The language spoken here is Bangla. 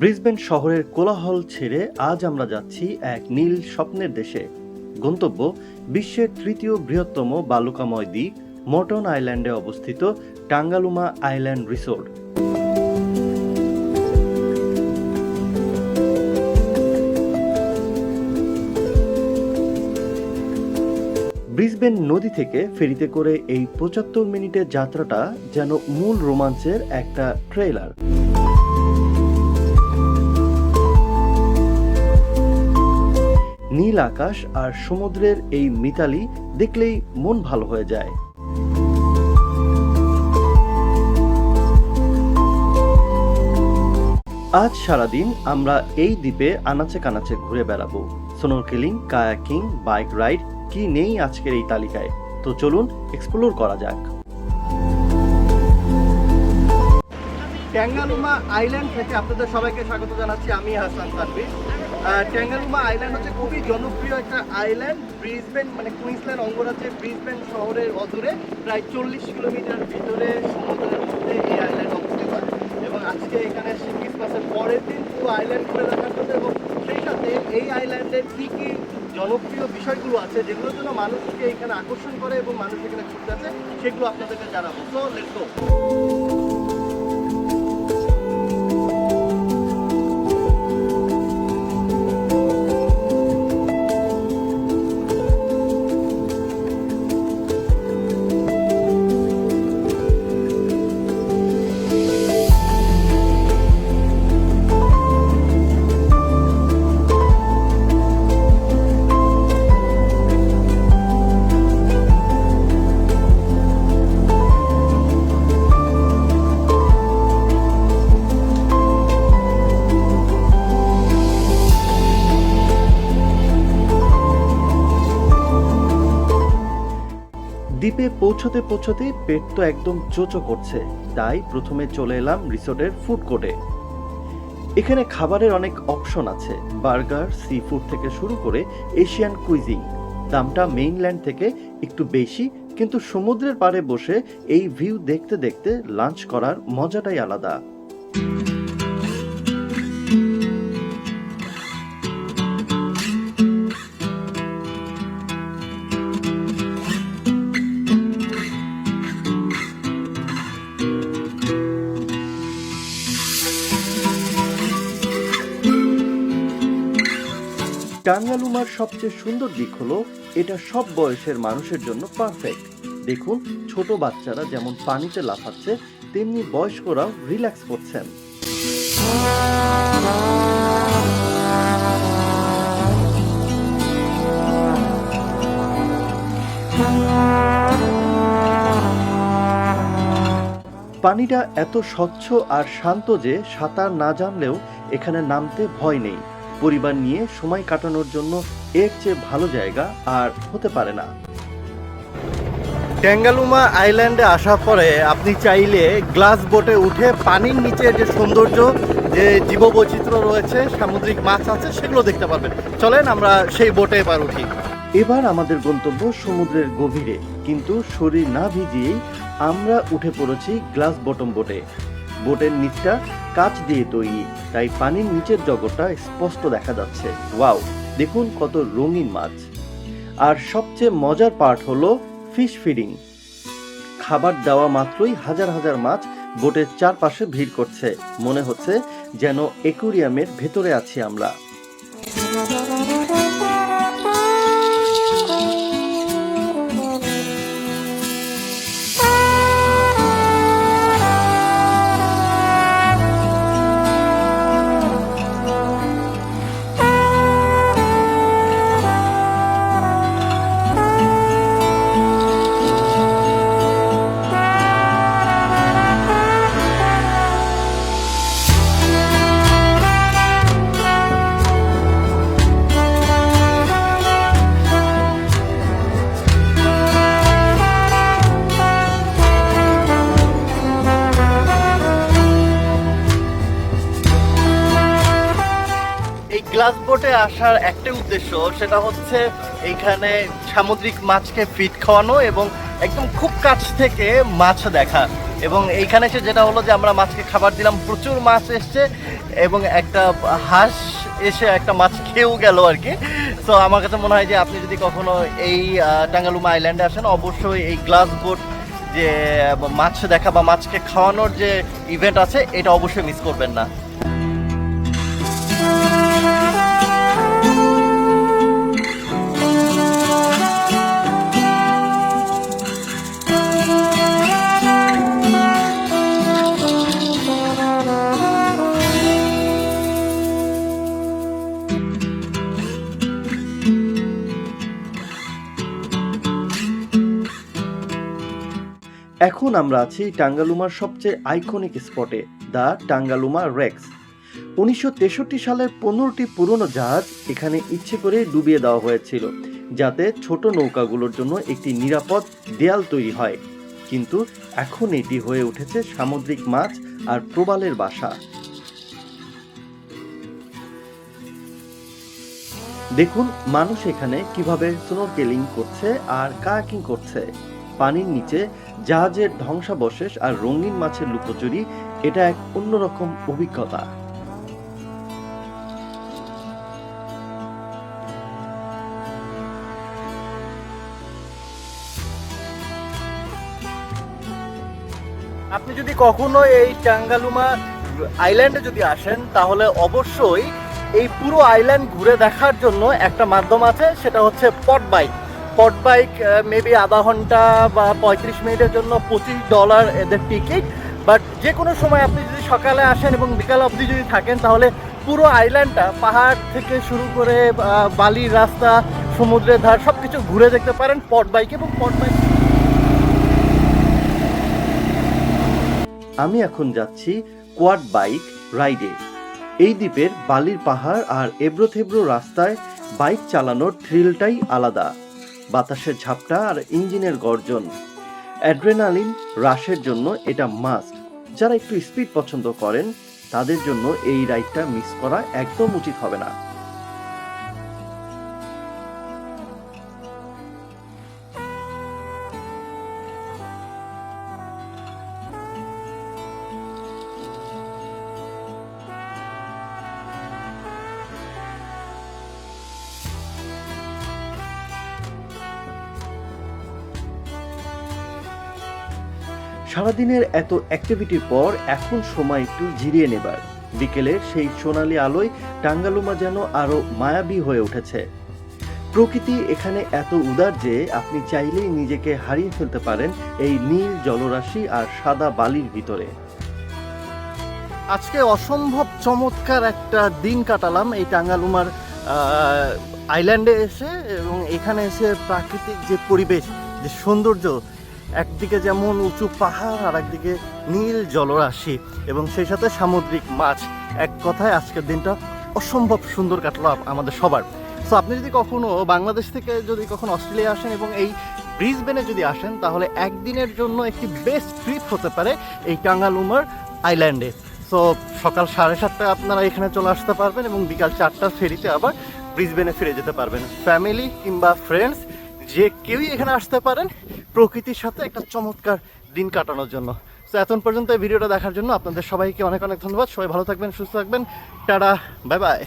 ব্রিসবেন শহরের কোলাহল ছেড়ে আজ আমরা যাচ্ছি এক নীল স্বপ্নের দেশে। গন্তব্য বিশ্বের তৃতীয় বৃহত্তম বালুকাময় দ্বীপ, মটন আইল্যান্ডে অবস্থিত টাঙ্গালুমা আইল্যান্ড রিসোর্ট। ব্রিসবেন নদী থেকে ফেরিতে করে এই পঁচাত্তর মিনিটের যাত্রাটা যেন মূল রোমাঞ্চের একটা ট্রেলার নীল আকাশ আর সমুদ্রের এই মিতালি দেখলেই মন ভালো হয়ে যায়। আজ সারাদিন আমরা এই দ্বীপে আনাচে কানাচে ঘুরে বেড়াবো। স্নোরকেলিং কায়াকিং, বাইক রাইড, কি নেই আজকের এই তালিকায়? তো চলুন এক্সপ্লোর করা যাক। ট্যাঙ্গালুমা আইল্যান্ড থেকে আপনাদের সবাইকে স্বাগত জানাচ্ছি। আমি হাসান তানভীর। ট্যাঙ্গালুমা আইল্যান্ড হচ্ছে খুবই জনপ্রিয় একটা আইল্যান্ড ব্রিসবেন মানে কুইন্সল্যান্ড অঙ্গরাজ্যের ব্রিসবেন শহরের অদূরে, প্রায় চল্লিশ কিলোমিটার ভিতরে সমুদ্রের মধ্যে এই আইল্যান্ড অবস্থিত। এবং আজকে এখানে ক্রিসমাসের পরের দিন পুরো আইল্যান্ড ঘুরে দেখার জন্য এবং সেই সাথে এই আইল্যান্ডের কী কী জনপ্রিয় বিষয়গুলো আছে, যেগুলোর জন্য মানুষকে এখানে আকর্ষণ করে এবং মানুষ এখানে ঘুরতে আসে, সেগুলো আপনাদেরকে জানাব। তো লেটস গো দ্বীপে পৌঁছতে পৌঁছতে পেট তো একদম চোচো করছে। তাই প্রথমে চলে এলাম রিসোর্টের ফুড কোর্টে এখানে খাবারের অনেক অপশন আছে। বার্গার সি ফুড থেকে শুরু করে এশিয়ান কুইজিং দামটা মেইনল্যান্ড থেকে একটু বেশি, কিন্তু সমুদ্রের পাড়ে বসে এই ভিউ দেখতে দেখতে লাঞ্চ করার মজাটাই আলাদা। টাঙ্গালুমার সবচেয়ে সুন্দর দিক হলো, এটা সব বয়সের মানুষের জন্য পারফেক্ট দেখুন, ছোট বাচ্চারা যেমন পানিতে লাফাচ্ছে, তেমনি বয়স্করাও রিল্যাক্স করছেন। পানিটা এত স্বচ্ছ আর শান্ত যে সাঁতার না জানলেও এখানে নামতে ভয় নেই। পরিবার নিয়ে সময় কাটানোর জন্য এর চেয়ে ভালো জায়গা আর হতে পারে না। ট্যাঙ্গালুমা আইল্যান্ডে আসার পরে আপনি চাইলে গ্লাস বোটে উঠে পানির নিচে যে সৌন্দর্য যে জীববৈচিত্র্য রয়েছে সামুদ্রিক মাছ আছে সেগুলো দেখতে পারবেন। চলেন আমরা সেই বোটে এবার উঠি। এবার আমাদের গন্তব্য সমুদ্রের গভীরে। কিন্তু শরীর না ভিজিয়েই আমরা উঠে পড়েছি গ্লাস বটম বোটে। বোটের নিচটা কাচ দিয়ে তৈরি, তাই পানির নিচের জগৎটা স্পষ্ট দেখা যাচ্ছে। ওয়াও, দেখুন কত রঙিন মাছ। আর সবচেয়ে মজার পার্ট হলো ফিশ ফিডিং খাবার দেওয়া মাত্রই হাজার হাজার মাছ বোটের চারপাশে ভিড় করছে। মনে হচ্ছে যেন একুরিয়ামের ভেতরে আছি আমরা। আসার একটা উদ্দেশ্য সেটা হচ্ছে এইখানে সামুদ্রিক মাছকে ফিট খাওয়ানো এবং একদম খুব কাছ থেকে মাছ দেখা। এবং এইখানে এসে যেটা হলো যে আমরা মাছকে খাবার দিলাম, প্রচুর মাছ এসছে এবং একটা হাঁস এসে একটা মাছ খেয়েও গেল আর কি তো আমার কাছে মনে হয় যে আপনি যদি কখনো এই টাঙ্গালুমা আইল্যান্ডে আসেন, অবশ্যই এই গ্লাস বোট যে মাছ দেখা বা মাছকে খাওয়ানোর যে ইভেন্ট আছে, এটা অবশ্যই মিস করবেন না। এখন আমরা আছি টাঙ্গালুমার সবচেয়ে আইকনিক স্পটে দ্য টাঙ্গালুমা রেক্স। উনিশশো তেষট্টি সালের পনেরোটি পুরনো জাহাজ এখানে ইচ্ছে করে ডুবিয়ে দেওয়া হয়েছিল, যাতে ছোট নৌকাগুলোর জন্য একটি নিরাপদ দেয়াল তৈরি হয়। কিন্তু এখন এটি হয়ে উঠেছে সামুদ্রিক মাছ আর প্রবালের বাসা। দেখুন মানুষ এখানে কীভাবে স্নোরকেলিং করছে আর কায়াকিং করছে। পানির নিচে জাহাজের ধ্বংসাবশেষ আর রঙিন মাছের লুকোচুরি, এটা এক অন্যরকম অভিজ্ঞতা। আপনি যদি কখনো এই টাঙ্গালুমা আইল্যান্ডে যদি আসেন, তাহলে অবশ্যই এই পুরো আইল্যান্ড ঘুরে দেখার জন্য একটা মাধ্যম আছে, সেটা হচ্ছে পট বাইক। পট বাইক মেবি আধা ঘণ্টা বা পঁয়ত্রিশ মিনিটের জন্য পঁচিশ ডলার এদের টিকিট বাট যে কোনো সময় আপনি যদি সকালে আসেন এবং বিকাল অবধি যদি থাকেন, তাহলে পুরো আইল্যান্ডটা পাহাড় থেকে শুরু করে বালির রাস্তা, সমুদ্রের ধার সব কিছু ঘুরে দেখতে পারেন পট বাইক এবং পট বাইক আমি এখন যাচ্ছি কোয়াড বাইক রাইডে এই দ্বীপের বালির পাহাড় আর এবড়ো থেবড়ো রাস্তায় বাইক চালানোর থ্রিলটাই আলাদা। বাতাসের ঝাপটা আর ইঞ্জিনের গর্জন। অ্যাড্রেনালিন রাশের জন্য এটা মাস্ট যারা একটু স্পিড পছন্দ করেন, তাদের জন্য এই রাইডটা মিস করা একদম উচিত হবে না। সারাদিনের এত অ্যাক্টিভিটির পর এখন সময় একটু জিরিয়ে নেবার। বিকেলের সেই সোনালি আলোয় টাঙ্গালুমা যেন আরও মায়াবী হয়ে উঠেছে। প্রকৃতি এখানে এত উদার যে আপনি চাইলেই নিজেকে হারিয়ে ফেলতে পারেন এই নীল জলরাশি আর সাদা বালির ভিতরে। আজকে অসম্ভব চমৎকার একটা দিন কাটালাম এই টাঙ্গালুমার আইল্যান্ডে এসে এবং এখানে এসে প্রাকৃতিক যে পরিবেশ, যে সৌন্দর্য একদিকে যেমন উঁচু পাহাড় আর একদিকে নীল জলরাশি এবং সেই সাথে সামুদ্রিক মাছ। এক কথায় আজকের দিনটা অসম্ভব সুন্দর কাটলো আমাদের সবার। সো আপনি যদি কখনো বাংলাদেশ থেকে যদি কখনো অস্ট্রেলিয়া আসেন এবং এই ব্রিসবেনে যদি আসেন, তাহলে একদিনের জন্য একটি বেস্ট ট্রিপ হতে পারে এই টাঙ্গালুমার আইল্যান্ডে সো সকাল সাড়ে সাতটায় আপনারা এখানে চলে আসতে পারবেন এবং বিকাল চারটার ফেরিতে আবার ব্রিসবেনে ফিরে যেতে পারবেন। ফ্যামিলি কিংবা ফ্রেন্ডস যে কেউই এখানে আসতে পারেন প্রকৃতির সাথে একটা চমৎকার দিন কাটানোর জন্য। তো এখন পর্যন্ত এই ভিডিওটা দেখার জন্য আপনাদের সবাইকে অনেক অনেক ধন্যবাদ। সবাই ভালো থাকবেন, সুস্থ থাকবেন। Tata bye bye